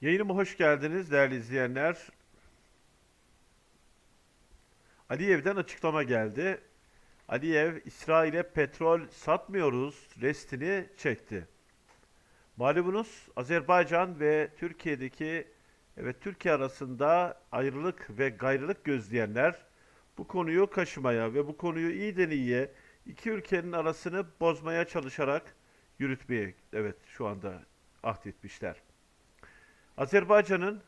Yayınıma hoş geldiniz değerli izleyenler. Aliyev'den açıklama geldi. Aliyev, İsrail'e petrol satmıyoruz restini çekti. Malumunuz Azerbaycan ve Türkiye'deki evet Türkiye arasında ayrılık ve gayrılık gözleyenler bu konuyu kaşımaya ve bu konuyu iyiden iyiye iki ülkenin arasını bozmaya çalışarak yürütmeye evet şu anda ahdetmişler. Azerbaycan'ın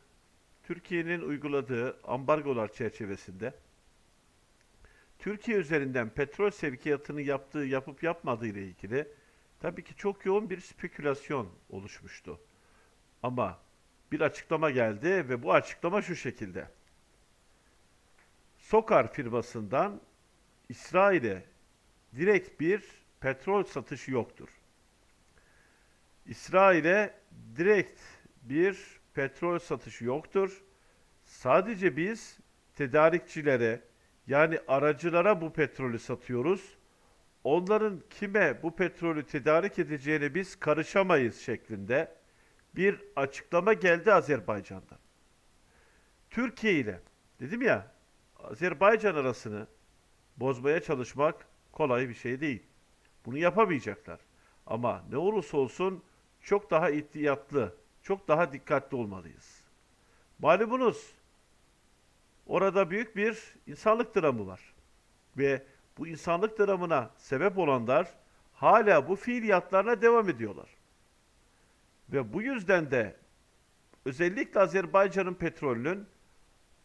Türkiye'nin uyguladığı ambargolar çerçevesinde Türkiye üzerinden petrol sevkiyatını yaptığı yapıp yapmadığı ile ilgili tabii ki çok yoğun bir spekülasyon oluşmuştu. Ama bir açıklama geldi ve bu açıklama şu şekilde. Sokar firmasından İsrail'e direkt bir petrol satışı yoktur. İsrail'e direkt bir petrol satışı yoktur. Sadece biz tedarikçilere yani aracılara bu petrolü satıyoruz. Onların kime bu petrolü tedarik edeceğine biz karışamayız şeklinde bir açıklama geldi Azerbaycan'dan. Türkiye ile dedim ya Azerbaycan arasını bozmaya çalışmak kolay bir şey değil. Bunu yapamayacaklar. Ama ne olursa olsun çok daha ihtiyatlı, çok daha dikkatli olmalıyız. Malumunuz orada büyük bir insanlık dramı var. Ve bu insanlık dramına sebep olanlar hala bu fiiliyatlarına devam ediyorlar. Ve bu yüzden de özellikle Azerbaycan'ın petrolünün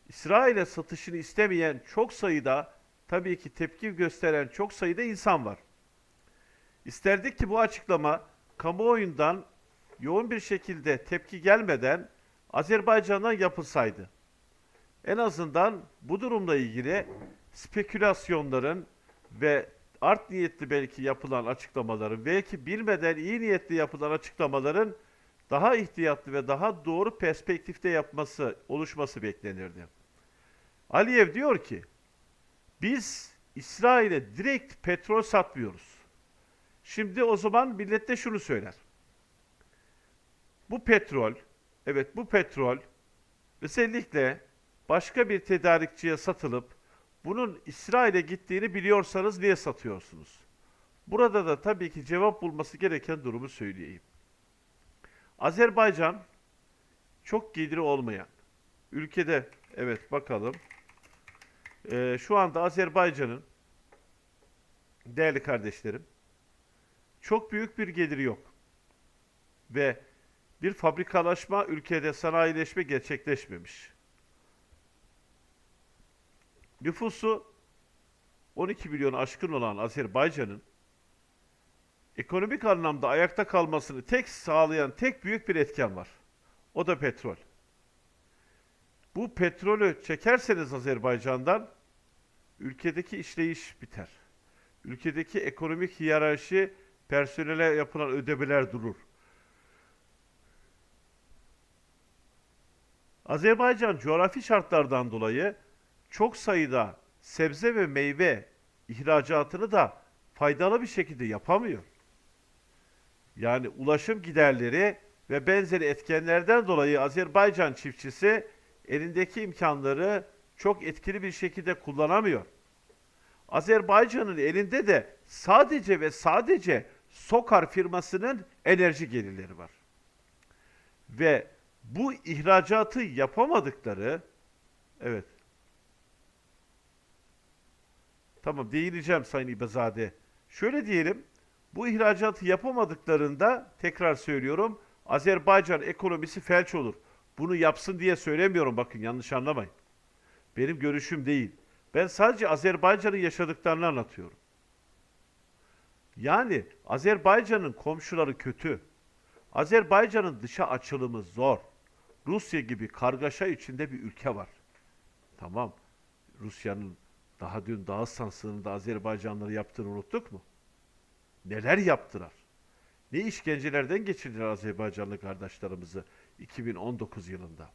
İsrail'e satışını istemeyen çok sayıda tabii ki tepki gösteren çok sayıda insan var. İsterdik ki bu açıklama kamuoyundan yoğun bir şekilde tepki gelmeden Azerbaycan'dan yapılsaydı. En azından bu durumla ilgili spekülasyonların ve art niyetli belki yapılan açıklamaların, belki bilmeden iyi niyetli yapılan açıklamaların daha ihtiyatlı ve daha doğru perspektifte yapması, oluşması beklenirdi. Aliyev diyor ki, biz İsrail'e direkt petrol satmıyoruz. Şimdi o zaman millet de şunu söyler. Bu petrol, evet bu petrol özellikle başka bir tedarikçiye satılıp bunun İsrail'e gittiğini biliyorsanız niye satıyorsunuz? Burada da tabii ki cevap bulması gereken durumu söyleyeyim. Azerbaycan çok geliri olmayan ülkede evet bakalım Ee, şu anda Azerbaycan'ın değerli kardeşlerim çok büyük bir geliri yok ve bir fabrikalaşma ülkede sanayileşme gerçekleşmemiş. Nüfusu 12 milyon aşkın olan Azerbaycan'ın ekonomik anlamda ayakta kalmasını tek sağlayan tek büyük bir etken var. O da petrol. Bu petrolü çekerseniz Azerbaycan'dan ülkedeki işleyiş biter. Ülkedeki ekonomik hiyerarşi, personele yapılan ödemeler durur. Azerbaycan coğrafi şartlardan dolayı çok sayıda sebze ve meyve ihracatını da faydalı bir şekilde yapamıyor. Yani ulaşım giderleri ve benzeri etkenlerden dolayı Azerbaycan çiftçisi elindeki imkanları çok etkili bir şekilde kullanamıyor. Azerbaycan'ın elinde de sadece ve sadece Sokar firmasının enerji gelirleri var. Ve bu ihracatı yapamadıkları evet Tamam değineceğim Sayın İbazade. Şöyle diyelim, bu ihracatı yapamadıklarında tekrar söylüyorum, Azerbaycan ekonomisi felç olur. Bunu yapsın diye söylemiyorum bakın yanlış anlamayın. Benim görüşüm değil. Ben sadece Azerbaycan'ın yaşadıklarını anlatıyorum. Yani Azerbaycan'ın komşuları kötü. Azerbaycan'ın dışa açılımı zor. Rusya gibi kargaşa içinde bir ülke var. Tamam. Rusya'nın daha dün Dağıstan sınırında Azerbaycanlıları yaptığını unuttuk mu? Neler yaptılar? Ne işkencelerden geçirdiler Azerbaycanlı kardeşlerimizi 2019 yılında,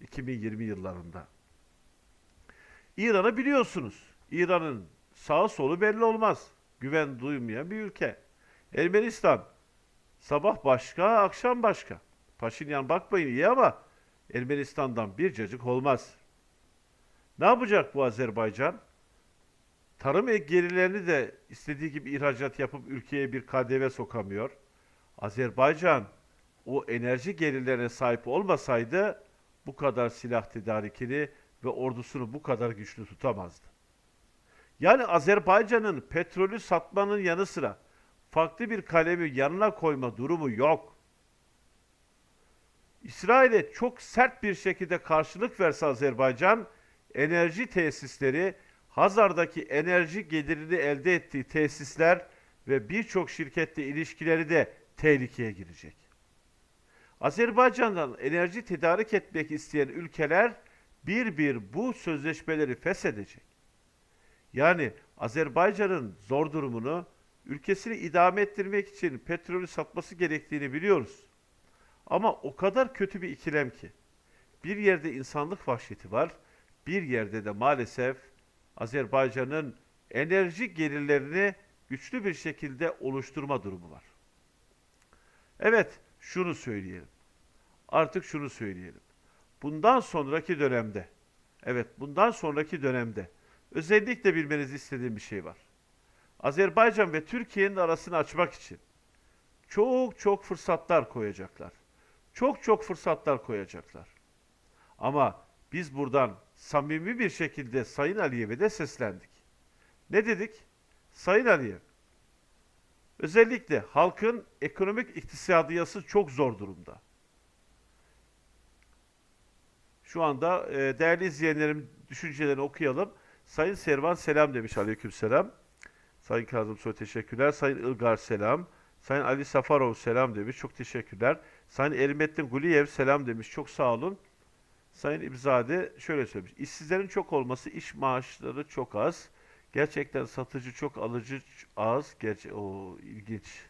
2020 yıllarında. İran'ı biliyorsunuz. İran'ın sağı solu belli olmaz. Güven duymayan bir ülke. Ermenistan sabah başka, akşam başka. Paşinyan bakmayın iyi ama Ermenistan'dan bir cacık olmaz. Ne yapacak bu Azerbaycan? Tarım gerilerini de istediği gibi ihracat yapıp ülkeye bir KDV sokamıyor. Azerbaycan o enerji gelirlerine sahip olmasaydı bu kadar silah tedarikini ve ordusunu bu kadar güçlü tutamazdı. Yani Azerbaycan'ın petrolü satmanın yanı sıra farklı bir kalemi yanına koyma durumu yok. İsrail'e çok sert bir şekilde karşılık verse Azerbaycan, enerji tesisleri, Hazar'daki enerji gelirini elde ettiği tesisler ve birçok şirketle ilişkileri de tehlikeye girecek. Azerbaycan'dan enerji tedarik etmek isteyen ülkeler bir bir bu sözleşmeleri feshedecek. Yani Azerbaycan'ın zor durumunu ülkesini idame ettirmek için petrolü satması gerektiğini biliyoruz. Ama o kadar kötü bir ikilem ki. Bir yerde insanlık vahşeti var, bir yerde de maalesef Azerbaycan'ın enerji gelirlerini güçlü bir şekilde oluşturma durumu var. Evet, şunu söyleyelim. Artık şunu söyleyelim. Bundan sonraki dönemde, evet bundan sonraki dönemde özellikle bilmenizi istediğim bir şey var. Azerbaycan ve Türkiye'nin arasını açmak için çok çok fırsatlar koyacaklar. Çok çok fırsatlar koyacaklar. Ama biz buradan samimi bir şekilde Sayın Aliyev'e de seslendik. Ne dedik? Sayın Aliyev, özellikle halkın ekonomik iktisadiyası çok zor durumda. Şu anda e, değerli izleyenlerim düşüncelerini okuyalım. Sayın Servan selam demiş aleykümselam. Sayın Kazım Soy teşekkürler. Sayın Ilgar selam. Sayın Ali Safarov selam demiş. Çok teşekkürler. Sayın Erimettin Guliyev selam demiş. Çok sağ olun. Sayın İbzade şöyle söylemiş. İşsizlerin çok olması, iş maaşları çok az. Gerçekten satıcı çok, alıcı az. Gerçi o ilginç.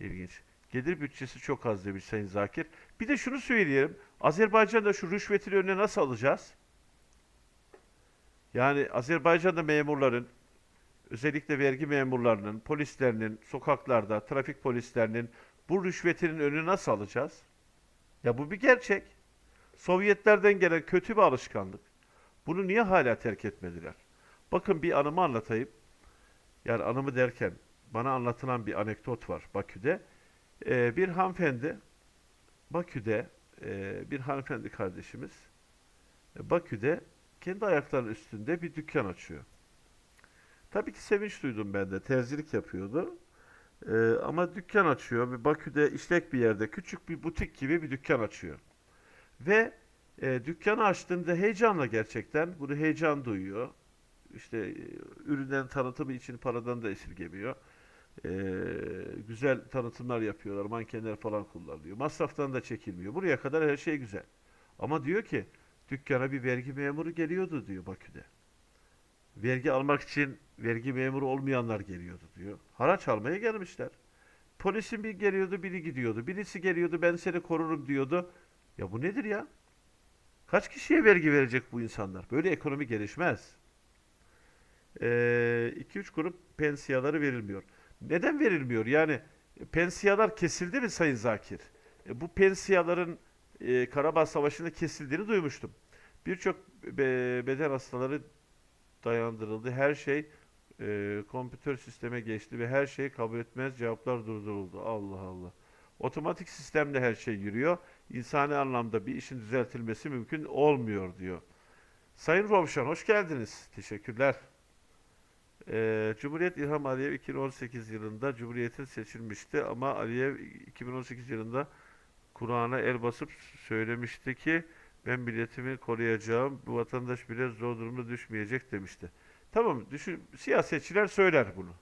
İlginç. Gelir bütçesi çok az demiş Sayın Zakir. Bir de şunu söyleyelim. Azerbaycan'da şu rüşvetin önüne nasıl alacağız? Yani Azerbaycan'da memurların, özellikle vergi memurlarının, polislerinin, sokaklarda, trafik polislerinin bu rüşvetinin önünü nasıl alacağız? Ya bu bir gerçek. Sovyetlerden gelen kötü bir alışkanlık. Bunu niye hala terk etmediler? Bakın bir anımı anlatayım. Yani anımı derken bana anlatılan bir anekdot var Bakü'de. Ee, bir hanımefendi Bakü'de e, bir hanımefendi kardeşimiz Bakü'de kendi ayaklarının üstünde bir dükkan açıyor. Tabii ki sevinç duydum ben de. Terzilik yapıyordu. Ee, ama dükkan açıyor. Bir Bakü'de işlek bir yerde küçük bir butik gibi bir dükkan açıyor. Ve e, dükkanı açtığında heyecanla gerçekten bunu heyecan duyuyor. İşte e, ürünlerin tanıtımı için paradan da esirgemiyor. E, güzel tanıtımlar yapıyorlar. Mankenler falan kullanılıyor. Masraftan da çekilmiyor. Buraya kadar her şey güzel. Ama diyor ki dükkana bir vergi memuru geliyordu diyor Bakü'de. Vergi almak için vergi memuru olmayanlar geliyordu diyor. Haraç almaya gelmişler. Polisin bir geliyordu, biri gidiyordu. Birisi geliyordu, ben seni korurum diyordu. Ya bu nedir ya? Kaç kişiye vergi verecek bu insanlar? Böyle ekonomi gelişmez. 2-3 grup pensiyaları verilmiyor. Neden verilmiyor? Yani pensiyalar kesildi mi Sayın Zakir? E, bu pensiyaların e, Karabağ Savaşı'nda kesildiğini duymuştum. Birçok be- beden hastaları dayandırıldı. Her şey e, kompütör sisteme geçti ve her şey kabul etmez cevaplar durduruldu. Allah Allah. Otomatik sistemle her şey yürüyor. İnsani anlamda bir işin düzeltilmesi mümkün olmuyor diyor. Sayın Rovşan hoş geldiniz. Teşekkürler. Ee, Cumhuriyet İlham Aliyev 2018 yılında Cumhuriyet'in seçilmişti ama Aliyev 2018 yılında Kur'an'a el basıp söylemişti ki ben milletimi koruyacağım, bu vatandaş bile zor durumda düşmeyecek demişti. Tamam, düşün, siyasetçiler söyler bunu.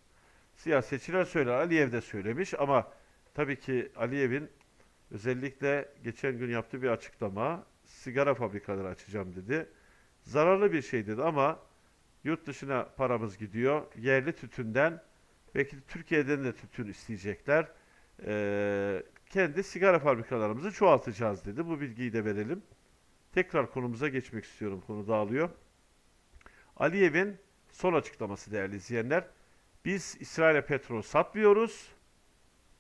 Siyasetçiler söyler, Aliyev de söylemiş ama tabii ki Aliyev'in özellikle geçen gün yaptığı bir açıklama, sigara fabrikaları açacağım dedi. Zararlı bir şey dedi ama yurt dışına paramız gidiyor. Yerli tütünden, belki de Türkiye'den de tütün isteyecekler. Ee, kendi sigara fabrikalarımızı çoğaltacağız dedi. Bu bilgiyi de verelim. Tekrar konumuza geçmek istiyorum. Konu dağılıyor. Aliyev'in son açıklaması değerli izleyenler. Biz İsrail'e petrol satmıyoruz.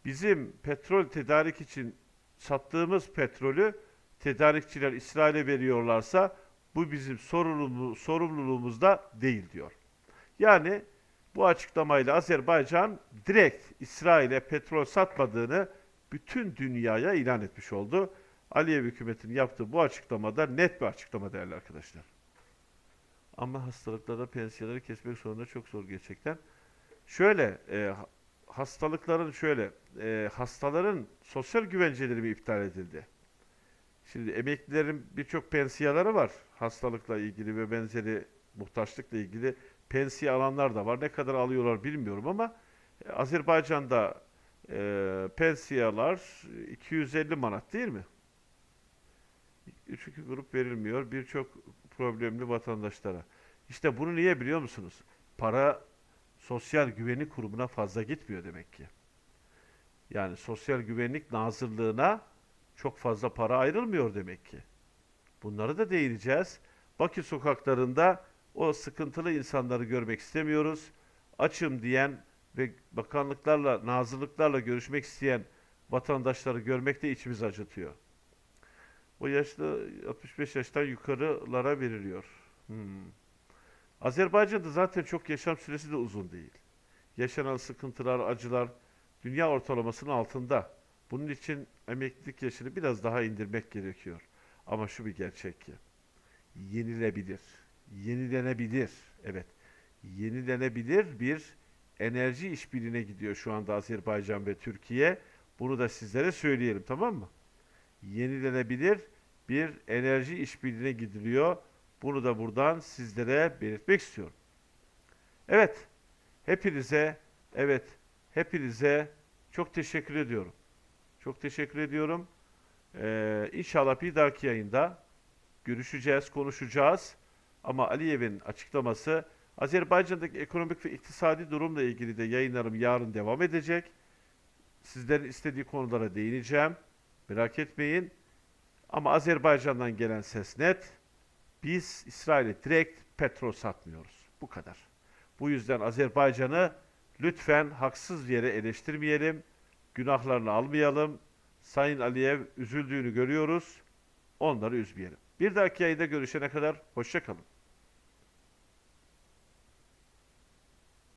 Bizim petrol tedarik için sattığımız petrolü tedarikçiler İsrail'e veriyorlarsa bu bizim sorumluluğumuz, sorumluluğumuzda değil diyor. Yani bu açıklamayla Azerbaycan direkt İsrail'e petrol satmadığını bütün dünyaya ilan etmiş oldu. Aliyev hükümetinin yaptığı bu açıklamada net bir açıklama değerli arkadaşlar. Ama hastalıklarda pensiyeleri kesmek zorunda çok zor gerçekten. Şöyle, e, ha- hastalıkların şöyle, e, hastaların sosyal güvenceleri mi iptal edildi? Şimdi emeklilerin birçok pensiyaları var. Hastalıkla ilgili ve benzeri muhtaçlıkla ilgili pensiye alanlar da var. Ne kadar alıyorlar bilmiyorum ama e, Azerbaycan'da e, pensiyalar 250 manat değil mi? Üç iki grup verilmiyor birçok problemli vatandaşlara. İşte bunu niye biliyor musunuz? Para Sosyal Güvenlik Kurumu'na fazla gitmiyor demek ki. Yani Sosyal Güvenlik Nazırlığı'na çok fazla para ayrılmıyor demek ki. Bunları da değineceğiz. Bakü sokaklarında o sıkıntılı insanları görmek istemiyoruz. Açım diyen ve bakanlıklarla, nazırlıklarla görüşmek isteyen vatandaşları görmek de içimizi acıtıyor. O yaşlı 65 yaştan yukarılara veriliyor. Hmm. Azerbaycan'da zaten çok yaşam süresi de uzun değil. Yaşanan sıkıntılar, acılar dünya ortalamasının altında. Bunun için emeklilik yaşını biraz daha indirmek gerekiyor. Ama şu bir gerçek ki yenilebilir, yenilenebilir, evet, yenilenebilir bir enerji işbirliğine gidiyor şu anda Azerbaycan ve Türkiye. Bunu da sizlere söyleyelim, tamam mı? Yenilenebilir bir enerji işbirliğine gidiliyor. Bunu da buradan sizlere belirtmek istiyorum. Evet, hepinize, evet, hepinize çok teşekkür ediyorum. Çok teşekkür ediyorum. Ee, inşallah bir dahaki yayında görüşeceğiz, konuşacağız. Ama Aliyev'in açıklaması Azerbaycan'daki ekonomik ve iktisadi durumla ilgili de yayınlarım yarın devam edecek. Sizlerin istediği konulara değineceğim. Merak etmeyin. Ama Azerbaycan'dan gelen ses net. Biz İsrail'e direkt petrol satmıyoruz. Bu kadar. Bu yüzden Azerbaycan'ı lütfen haksız yere eleştirmeyelim. Günahlarını almayalım. Sayın Aliyev üzüldüğünü görüyoruz. Onları üzmeyelim. Bir dahaki yayında görüşene kadar hoşça kalın.